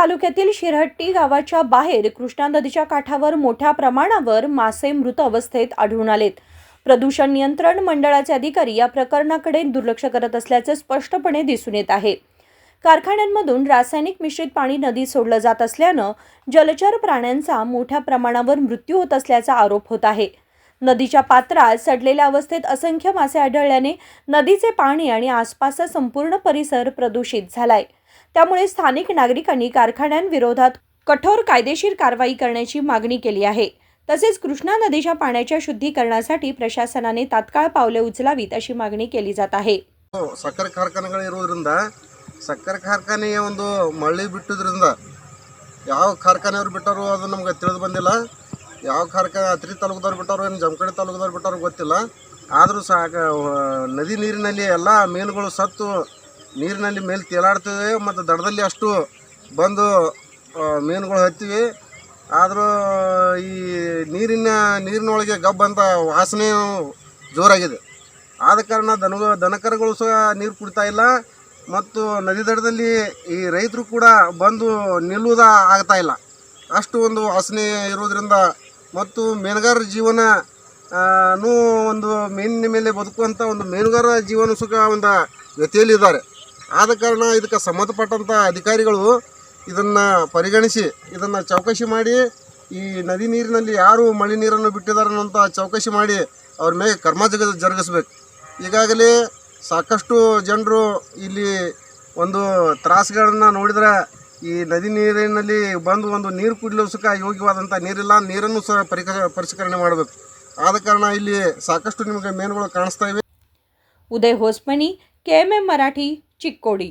तालुक्यातील शिरहट्टी गावाच्या बाहेर कृष्णा नदीच्या काठावर मोठ्या प्रमाणावर मासे मृत अवस्थेत आढळून आलेत. प्रदूषण नियंत्रण मंडळाचे अधिकारी या प्रकरणाकडे दुर्लक्ष करत असल्याचे स्पष्टपणे दिसून येत आहे. कारखान्यांमधून रासायनिक मिश्रित पाणी नदीत सोडलं जात असल्यानं जलचर प्राण्यांचा मोठ्या प्रमाणावर मृत्यू होत असल्याचा आरोप होत आहे. नदीच्या पात्रात सडलेल्या अवस्थेत असंख्य मासे आढळल्याने नदीचे पाणी आणि आसपासचा संपूर्ण परिसर प्रदूषित झालाय त्यामुळे स्थानिक नागरिकांनी कारखान्यांविरोधात कठोर कायदेशीर कारवाई करण्याची मागणी केली आहे तसेच कृष्णा नदीच्या पाण्याच्या शुद्धीकरणासाठी प्रशासनाने तात्काळ पावले उचलावीत अशी मागणी केली जात आहे ಸಕ್ಕರೆ ಕಾರ್ಖಾನೆಗಳು ಇರೋದ್ರಿಂದ ಸಕ್ಕರೆ ಕಾರ್ಖಾನೆಯ ಒಂದು ಮಳ್ಳಿ ಬಿಟ್ಟಿದ್ರಿಂದ ಯಾವ ಕಾರ್ಖಾನೆಯವ್ರು ಬಿಟ್ಟಾರೋ ಅದು ನಮ್ಗೆ ತಿಳಿದು ಬಂದಿಲ್ಲ ಯಾವ ಕಾರ್ಖಾನೆ ಅತ್ರಿ ತಾಲೂಕದವ್ರು ಬಿಟ್ಟವ್ರು ಏನು, ಜಮಖಂಡಿ ತಾಲೂಕದವ್ರು ಬಿಟ್ಟವ್ರು ಗೊತ್ತಿಲ್ಲ. ಆದರೂ ಸಹ ನದಿ ನೀರಿನಲ್ಲಿ ಎಲ್ಲ ಮೀನುಗಳು ಸತ್ತು, ನೀರಿನಲ್ಲಿ ಮೇಲೆ ತೇಲಾಡ್ತಿವೆ ಮತ್ತು ದಡದಲ್ಲಿ ಅಷ್ಟು ಬಂದು ಮೀನುಗಳು ಹತ್ತಿವೆ. ಆದರೂ, ಈ ನೀರಿನ, ನೀರಿನೊಳಗೆ ಗಬ್ಬಂತ ವಾಸನೆ ಜೋರಾಗಿದೆ. ಆದ ಕಾರಣ ದನ, ದನಕರುಗಳು ಸಹ ನೀರು ಕುಡಿತಾ ಇಲ್ಲ. ಮತ್ತು ನದಿ ದಡದಲ್ಲಿ ಈ ರೈತರು ಕೂಡ ಬಂದು ನಿಲ್ಲುವುದ ಆಗ್ತಾ ಇಲ್ಲ. ಅಷ್ಟು ಒಂದು ವಾಸನೆ ಇರೋದ್ರಿಂದ ಮತ್ತು ಮೀನುಗಾರರ ಜೀವನ ನೂ ಒಂದು ಮೀನಿನ ಮೇಲೆ ಬದುಕುವಂಥ ಒಂದು ಮೀನುಗಾರ ಜೀವನ ಸುಖ ಒಂದು ವ್ಯತಿಯಲ್ಲಿದ್ದಾರೆ. ಆದ ಕಾರಣ ಇದಕ್ಕೆ ಸಂಬಂಧಪಟ್ಟಂಥ ಅಧಿಕಾರಿಗಳು ಇದನ್ನು ಪರಿಗಣಿಸಿ, ಇದನ್ನು ಚೌಕಶಿ ಮಾಡಿ, ಈ ನದಿ ನೀರಿನಲ್ಲಿ ಯಾರು ಮಳೆ ನೀರನ್ನು ಬಿಟ್ಟಿದ್ದಾರೆ ಅನ್ನೋಂಥ ಚೌಕಶಿ ಮಾಡಿ ಅವ್ರ ಮೇಲೆ ಕರ್ಮ ಜಗ ಜರುಗಿಸ್ಬೇಕು. ಈಗಾಗಲೇ ಸಾಕಷ್ಟು ಜನರು ಇಲ್ಲಿ ಒಂದು ತ್ರಾಸುಗಳನ್ನು ನೋಡಿದ್ರೆ ಈ ನದಿ ನೀರಿನಲ್ಲಿ ಬಂದು ಒಂದು ನೀರು ಕುಡಿಯೋಸಕ ಯೋಗ್ಯವಾದಂಥ ನೀರಿಲ್ಲ, ನೀರನ್ನು ಸಹ ಪರಿಕ, ಪರಿಷ್ಕರಣೆ ಮಾಡಬೇಕು. ಆದ ಕಾರಣ ಇಲ್ಲಿ ಸಾಕಷ್ಟು ನಿಮಗೆ ಮೇನುಗಳು ಕಾಣಿಸ್ತಾ ಇವೆ. ಉದಯ್ ಹೊಸ್ಮಣಿ, ಕೆಎಂಎಂ ಮರಾಠಿ, ಚಿಕ್ಕೋಡಿ.